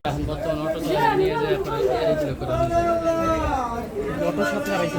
এখন বর্তমানে অটো চালিয়ে নিয়ে যায় এগুলো করা হয়েছে অটো সাথে আড়াইশো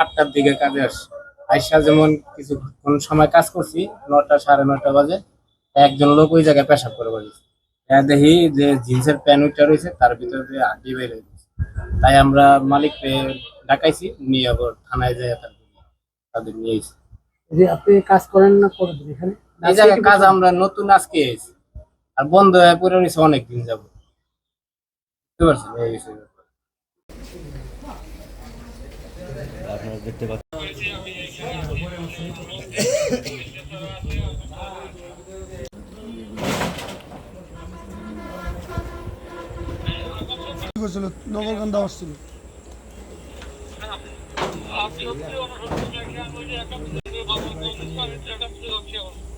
আটটার দিকে কাজে আইসা যেমন সময় কাজ করছি, নটা সাড়ে নটা বাজে, একজন লোক ওই জায়গায় পেশাব করে বাড়িছে দেখি যে জিন্সের প্যান্ট ওইটা রয়েছে, তার ভিতরে হয়ে তাই আমরা মালিককে ডাকাইছি, নিয়ে আবার থানায় যাই, তাদের নিয়ে এসেছি যে আপনি কাজ করেন না কতদিন এখানে? এই জায়গায় কাজ আমরা নতুন আজকে এসেছি। আর বন্ধ হয়ে পড়ে রয়েছে অনেকদিন যাব। বুঝতে পারছেন এই বিষয়ে। আপনারা দেখতে পাচ্ছেন করছিল নগরকান্দা আসছিল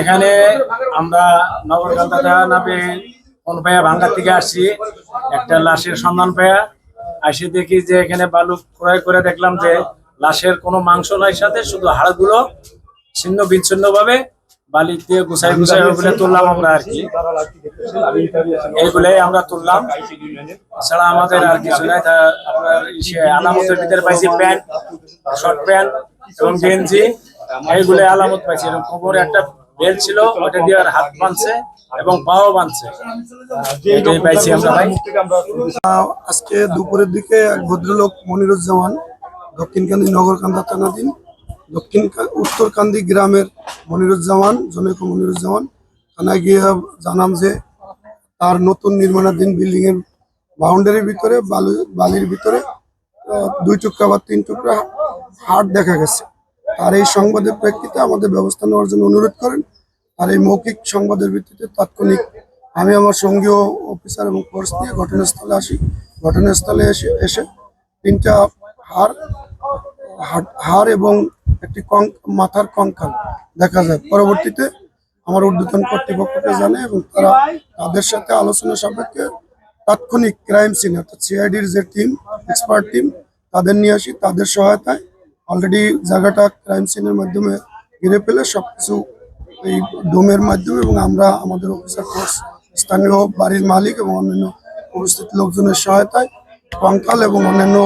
এখানে আমরা নগরকান্দা থানা নামে কোন পায়া ভাঙ্গার থেকে আসছি। একটা লাশের সন্ধান পায়া আসে দেখি যে এখানে বালু ক্রয় করে দেখলাম যে লাশের কোনো মাংস নাই সাথে, শুধু হাড়গুলো ছিন্ন বিচ্ছিন্ন ভাবে বালি দিয়ে গুছাই গুছাই ওগুলো তুললাম আমরা আর কি। এইগুলাই আমরা তুললাম। এছাড়া আমাদের আর কিছু নাই। আপনার আলামতের ভিতরে পাইছি প্যান্ট, শর্ট প্যান্ট এবং গেঞ্জি। এইগুলো আলামত পাইছি। এরকম কোমরে একটা বেল্ট ছিল ওটা দিয়ে হাত বাঁধছে এবং পাও বাঁধছে। এটাই পাইছি আমরা ভাই। আজকে দুপুরের দিকে ভদ্রলোক মনিরুজ্জামান দক্ষিণকান্দি নগরকান্দা থানাধীন দক্ষিণ উত্তরকান্দি গ্রামের মনিরুজ্জামান, জনৈক মনিরুজ্জামান, থানায় গিয়ে জানান যে তার নতুন নির্মাণাধীন বিল্ডিং এর বাউন্ডারির ভিতরে, বালু বালির ভিতরে দুই টুকরা বা তিন টুকরা হাট দেখা গেছে। আর এই সংবাদের প্রেক্ষিতে আমাদের ব্যবস্থা নেওয়ার জন্য অনুরোধ করেন। আর এই মৌখিক সংবাদের ভিত্তিতে তাৎক্ষণিক আমি আমার সঙ্গীয় অফিসার এবং ফোর্স নিয়ে ঘটনাস্থলে আসি। ঘটনাস্থলে এসে এসে তিনটা হাড়- হাড় এবং একটি মাথার কঙ্কাল দেখা যায়। পরবর্তীতে আমার ঊর্ধ্বতন কর্তৃপক্ষকে জানে এবং তারা তাদের সাথে আলোচনা সাপেক্ষে তাৎক্ষণিক ক্রাইম সিন, অর্থাৎ সিআইডির যে টিম, এক্সপার্ট টিম, তাদের নিয়ে আসি। তাদের সহায়তায় অলরেডি জায়গাটা ক্রাইম সিনের মাধ্যমে ঘিরে ফেলে সবকিছু এই ডোমের মাধ্যমে এবং আমরা আমাদের অফিসার ফোর্স, স্থানীয় বাড়ির মালিক এবং অন্যান্য উপস্থিত লোকজনের সহায়তায় কঙ্কাল এবং অন্যান্য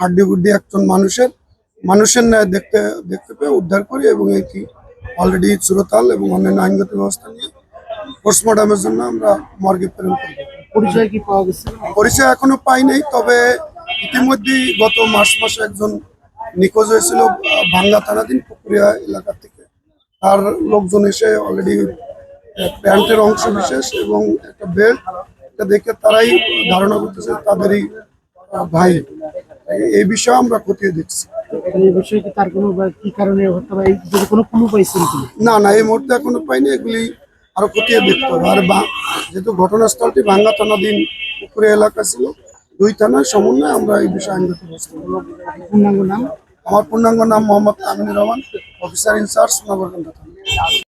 হাড্ডি গুড্ডি একজন মানুষের মানুষের ন্যায় দেখতে দেখতে পেয়ে উদ্ধার করি এবং এটি অলরেডি চুরতাল এবং অন্যান্য আইনগত ব্যবস্থা নিয়ে পোস্টমর্টমের জন্য আমরা মর্গে প্রেরণ করব। পরিচয় কি পাওয়া গেছে? পরিচয় এখনও পাই নাই তবে ইতিমধ্যেই গত মার্চ মাসে একজন নিখোঁজ হয়েছিল ভাঙ্গা থানাধীন পুকুরিয়া এলাকা থেকে। তার লোকজন এসে অলরেডি প্যান্টের অংশ বিশেষ এবং একটা বেল্ট এটা দেখে তারাই ধারণা করতেছে তাদেরই ভাই। এই- এই বিষয়ে আমরা খতিয়ে দেখছি। মানে এই বিষয়ে কি তার কোনো কি কারণে যদি কোনো ক্লু পাইছেন কি? না না এই মুহূর্তে এখনও পাইনি এগুলি আরও খতিয়ে দেখতে হবে। আর বা- যেহেতু ঘটনাস্থলটি ভাঙ্গা থানাধীন পুকুরে এলাকা ছিল দুই থানার সমন্বয়ে আমরা এই বিষয়ে আইনগত ব্যবস্থা পূর্ণাঙ্গ নাম? আমার পূর্ণাঙ্গ নাম Mohammad Aminur Rahman officer in charge Nagarkanda থানা।